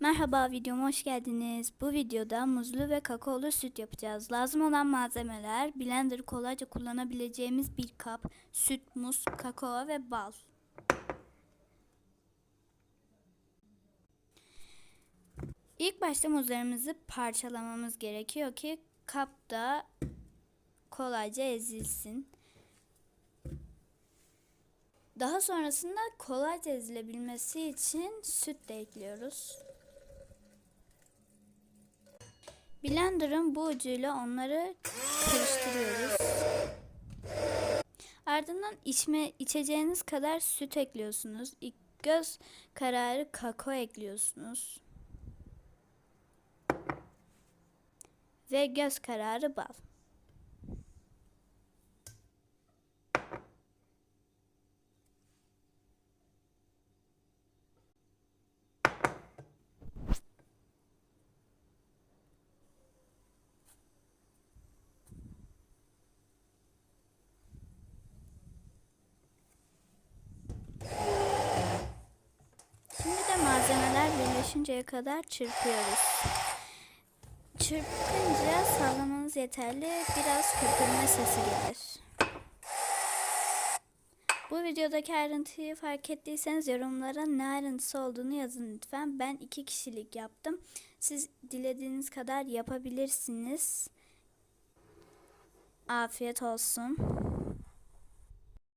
Merhaba videoma hoş geldiniz. Bu videoda muzlu ve kakaolu süt yapacağız. Lazım olan malzemeler blender kolayca kullanabileceğimiz bir kap, süt, muz, kakao ve bal. İlk başta muzlarımızı parçalamamız gerekiyor ki kapta kolayca ezilsin. Daha sonrasında kolayca ezilebilmesi için süt de ekliyoruz. Blender'ın bu ucuyla onları karıştırıyoruz. Ardından içme içeceğiniz kadar süt ekliyorsunuz. İlk göz kararı kakao ekliyorsunuz. Ve göz kararı bal. Şimdi de malzemeler birleşinceye kadar çırpıyoruz. Çırpınca sallamanız yeterli. Biraz köpürme sesi gelir. Bu videodaki ayrıntıyı fark ettiyseniz yorumlara ne ayrıntısı olduğunu yazın lütfen. Ben iki kişilik yaptım. Siz dilediğiniz kadar yapabilirsiniz. Afiyet olsun.